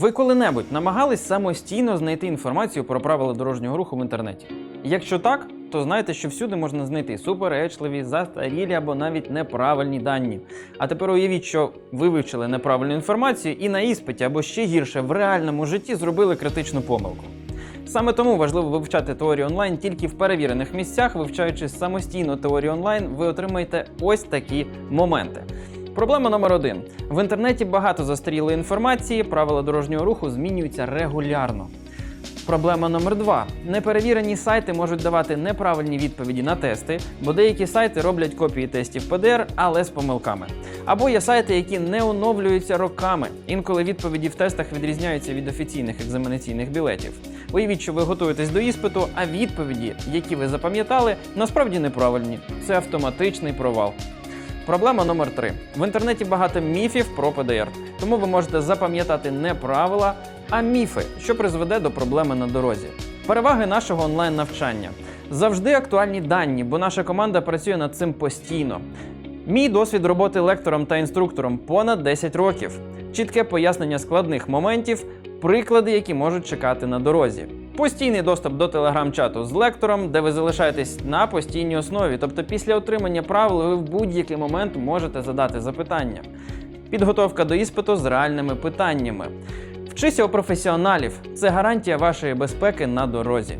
Ви коли-небудь намагались самостійно знайти інформацію про правила дорожнього руху в інтернеті? Якщо так, то знайте, що всюди можна знайти суперечливі, застарілі або навіть неправильні дані. А тепер уявіть, що ви вивчили неправильну інформацію і на іспиті або ще гірше в реальному житті зробили критичну помилку. Саме тому важливо вивчати теорію онлайн тільки в перевірених місцях. Вивчаючи самостійно теорію онлайн, ви отримаєте ось такі моменти. Проблема номер один: в інтернеті багато застарілої інформації, правила дорожнього руху змінюються регулярно. Проблема номер два: неперевірені сайти можуть давати неправильні відповіді на тести, бо деякі сайти роблять копії тестів ПДР, але з помилками. Або є сайти, які не оновлюються роками. Інколи відповіді в тестах відрізняються від офіційних екзаменаційних білетів. Уявіть, що ви готуєтесь до іспиту, а відповіді, які ви запам'ятали, насправді неправильні. Це автоматичний провал. Проблема номер три: в інтернеті багато міфів про ПДР, тому ви можете запам'ятати не правила, а міфи, що призведе до проблеми на дорозі. Переваги нашого онлайн навчання завжди актуальні дані, бо наша команда працює над цим постійно. Мій досвід роботи лектором та інструктором понад 10 років, чітке пояснення складних моментів, приклади, які можуть чекати на дорозі. Постійний доступ до телеграм-чату з лектором, де ви залишаєтесь на постійній основі, тобто після отримання правил ви в будь-який момент можете задати запитання. Підготовка до іспиту з реальними питаннями. Вчися у професіоналів це гарантія вашої безпеки на дорозі.